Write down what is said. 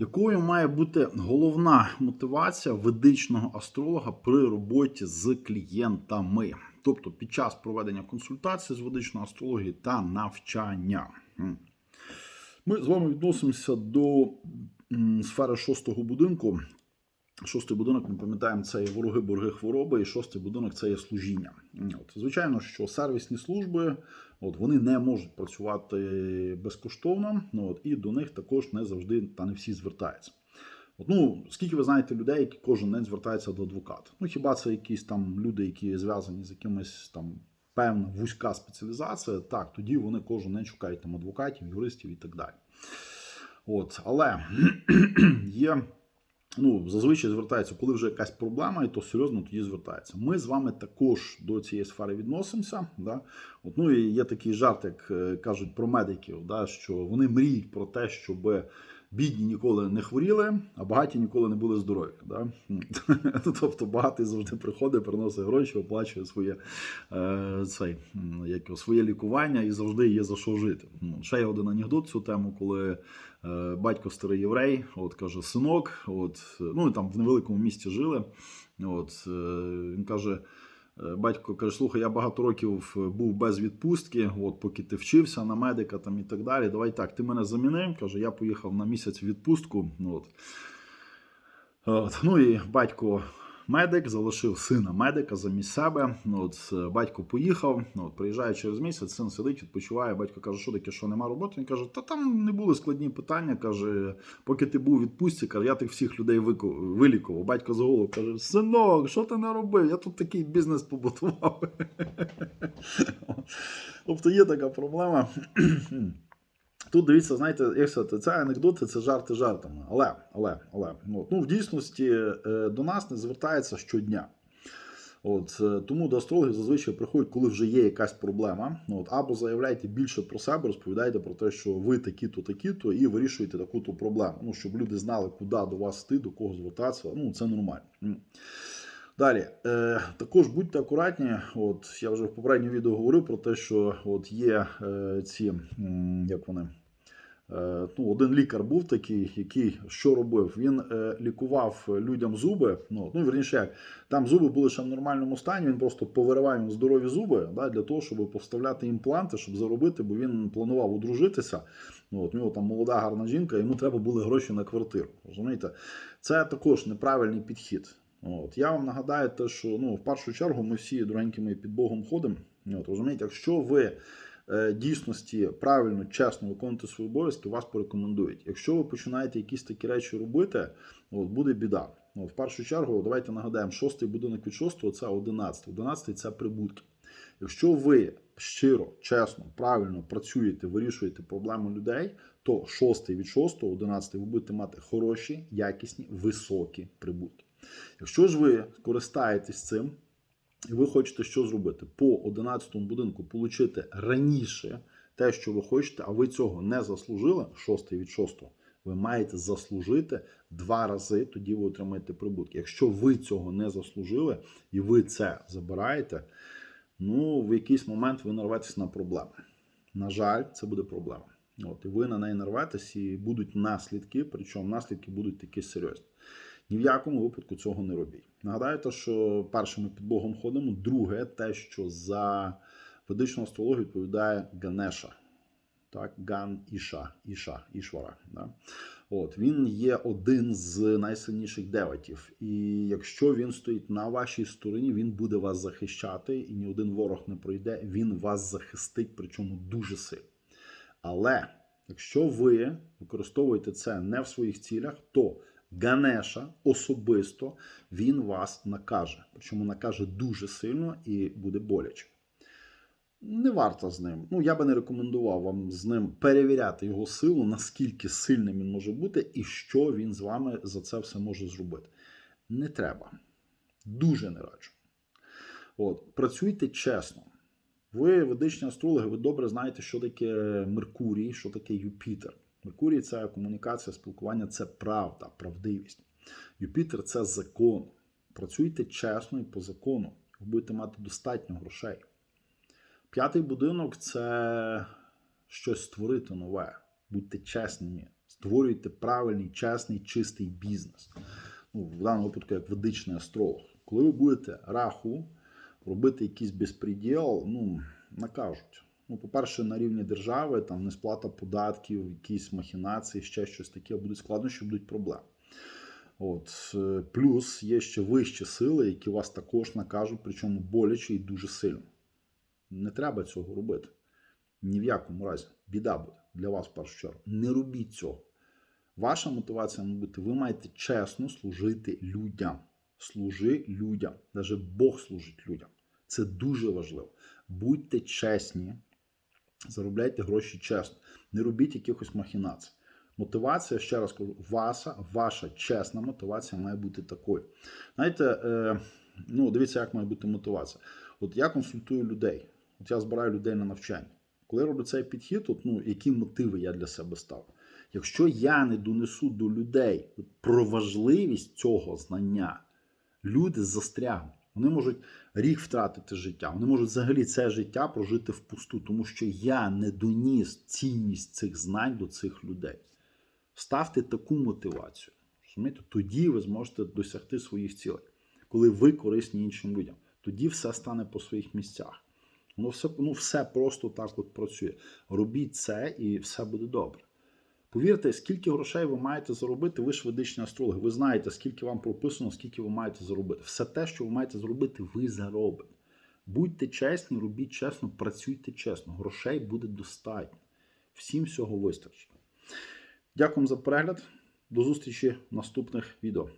Якою має бути головна мотивація ведичного астролога при роботі з клієнтами, тобто під час проведення консультації з ведичної астрології та навчання? Ми з вами відносимося до сфери шостого будинку. Шостий будинок, ми пам'ятаємо, це є вороги, борги, хвороби, і шостий будинок це є служіння. От, звичайно, що сервісні служби от, вони не можуть працювати безкоштовно, ну, от, і до них також не завжди та не всі звертаються. От, ну, скільки ви знаєте людей, які кожен день звертаються до адвоката? Ну, хіба це якісь там люди, які зв'язані з якимось там певна вузька спеціалізація, так, тоді вони кожен день шукають там адвокатів, юристів і так далі. От, але є ну, зазвичай звертається, коли вже якась проблема, і то серйозно тоді звертається. Ми з вами також до цієї сфери відносимося. Да? От, ну і є такий жарт, як е, кажуть про медиків, да, що вони мріють про те, щоб бідні ніколи не хворіли, а багаті ніколи не були здорові. Да? тобто багатий завжди приходить, приносить гроші, оплачує своє, е, як, своє лікування і завжди є за що жити. Ну, Ще є один анекдот цю тему, коли е, батько старий єврей, от каже, синок, от, ну і там в невеликому місті жили. От, е, він каже. Е, Батько каже: слухай, я багато років був без відпустки, от поки ти вчився на медика там і так далі. Давай так, ти мене замінив. Каже, я поїхав на місяць в відпустку. От. От. Ну і батько медик залишив сина медика замість себе. Ну, От е, батько поїхав. Ну, от, приїжджає через місяць, син сидить, відпочиває. Батько каже, що таке, що нема роботи. Він каже, та там не були складні питання. Каже, поки ти був відпустці, каже, я тих всіх людей вилікував. Батько за голову каже: Синок, що ти не робив? Я тут такий бізнес побудував. Тобто є така проблема. Тут дивіться, знаєте, як сказати, це анекдоти, це жарти жартами. Але, але, але, ну, от, ну в дійсності е, до нас не звертається щодня. От, е, тому до астрологів зазвичай приходять, коли вже є якась проблема. Ну, от, або заявляйте більше про себе, розповідайте про те, що ви такі-то, такі-то, і вирішуєте таку-то проблему. Ну, щоб люди знали, куди до вас йти, до кого звертатися. Ну, це нормально. Далі, е, також будьте акуратні. От я вже в попередньому відео говорив про те, що от є е, ці, як вони, ну, один лікар був такий, який що робив? Він е, лікував людям зуби. Ну, ну вірніше, як там зуби були ще в нормальному стані. Він просто повиривав їм здорові зуби да, для того, щоб поставляти імпланти, щоб заробити, бо він планував одружитися. Ну, от, у нього там молода гарна жінка, йому треба були гроші на квартиру. Розумієте? Це також неправильний підхід. От. Я вам нагадаю, те, що ну, в першу чергу ми всі дорогенькими під Богом ходимо. От, розумієте, якщо ви е, дійсності правильно, чесно виконуєте свої обов'язки, вас порекомендують. Якщо ви починаєте якісь такі речі робити, от, буде біда. От, в першу чергу, давайте нагадаємо, шостий будинок від шостого це одинадцятий. Одинадцятий це прибутки. Якщо ви щиро, чесно, правильно працюєте, вирішуєте проблему людей, то шостий від шостого, одинадцятий ви будете мати хороші, якісні, високі прибутки. Якщо ж ви скористаєтесь цим, і ви хочете що зробити? По 11 будинку отримати раніше те, що ви хочете, а ви цього не заслужили, 6 від 6, ви маєте заслужити два рази, тоді ви отримаєте прибутки. Якщо ви цього не заслужили і ви це забираєте, ну в якийсь момент ви нарветесь на проблеми. На жаль, це буде проблема. От, і ви на неї нарветесь, і будуть наслідки, причому наслідки будуть такі серйозні. Ні в якому випадку цього не робіть. Нагадаю, те, що перше ми під Богом ходимо. Друге, те, що за ведичну астрологію відповідає Ганеша. Так, Ган Іша, Іша, Ішвара. Да? От, він є один з найсильніших деватів. І якщо він стоїть на вашій стороні, він буде вас захищати, і ні один ворог не пройде, він вас захистить, причому дуже сильно. Але якщо ви використовуєте це не в своїх цілях, то Ганеша особисто він вас накаже. Причому накаже дуже сильно і буде боляче. Не варто з ним. Ну, я би не рекомендував вам з ним перевіряти його силу, наскільки сильним він може бути, і що він з вами за це все може зробити. Не треба. Дуже не раджу. От, працюйте чесно. Ви, ведичні астрологи, ви добре знаєте, що таке Меркурій, що таке Юпітер. Меркурій це комунікація, спілкування, це правда, правдивість. Юпітер це закон. Працюйте чесно і по закону. Ви будете мати достатньо грошей. П'ятий будинок це щось створити нове. Будьте чесними Створюйте правильний, чесний, чистий бізнес. Ну, в даному випадку, як ведичний астролог. Коли ви будете раху робити якийсь безпреділ, ну, накажуть. Ну, по-перше, на рівні держави, там несплата податків, якісь махінації, ще щось таке, будуть складнощі, будуть проблеми. От. е, Плюс є ще вищі сили, які вас також накажуть, причому боляче і дуже сильно. Не треба цього робити. Ні в якому разі. Біда буде для вас в першу чергу. Не робіть цього. Ваша мотивація має бути, ви маєте чесно служити людям. Служи людям. Навіть Бог служить людям. Це дуже важливо. Будьте чесні, заробляйте гроші чесно. Не робіть якихось махінацій. Мотивація, ще раз кажу, ваша, ваша чесна мотивація має бути такою. Знаєте, е, ну дивіться, як має бути мотивація. От я консультую людей, от я збираю людей на навчання. Коли я роблю цей підхід, от, ну, які мотиви я для себе ставлю? Якщо я не донесу до людей про важливість цього знання, люди застрягнуть. Вони можуть рік втратити життя, вони можуть взагалі це життя прожити впусту, тому що я не доніс цінність цих знань до цих людей. Ставте таку мотивацію. Розумієте? Тоді ви зможете досягти своїх цілей, коли ви корисні іншим людям. Тоді все стане по своїх місцях. Воно все, ну, все просто так от працює. Робіть це і все буде добре. Повірте, скільки грошей ви маєте заробити, ви ж ведичні астрологи. Ви знаєте, скільки вам прописано, скільки ви маєте заробити. Все те, що ви маєте зробити, ви заробите. Будьте чесні, робіть чесно, працюйте чесно. Грошей буде достатньо. Всім всього вистачить. Дякую за перегляд. До зустрічі в наступних відео.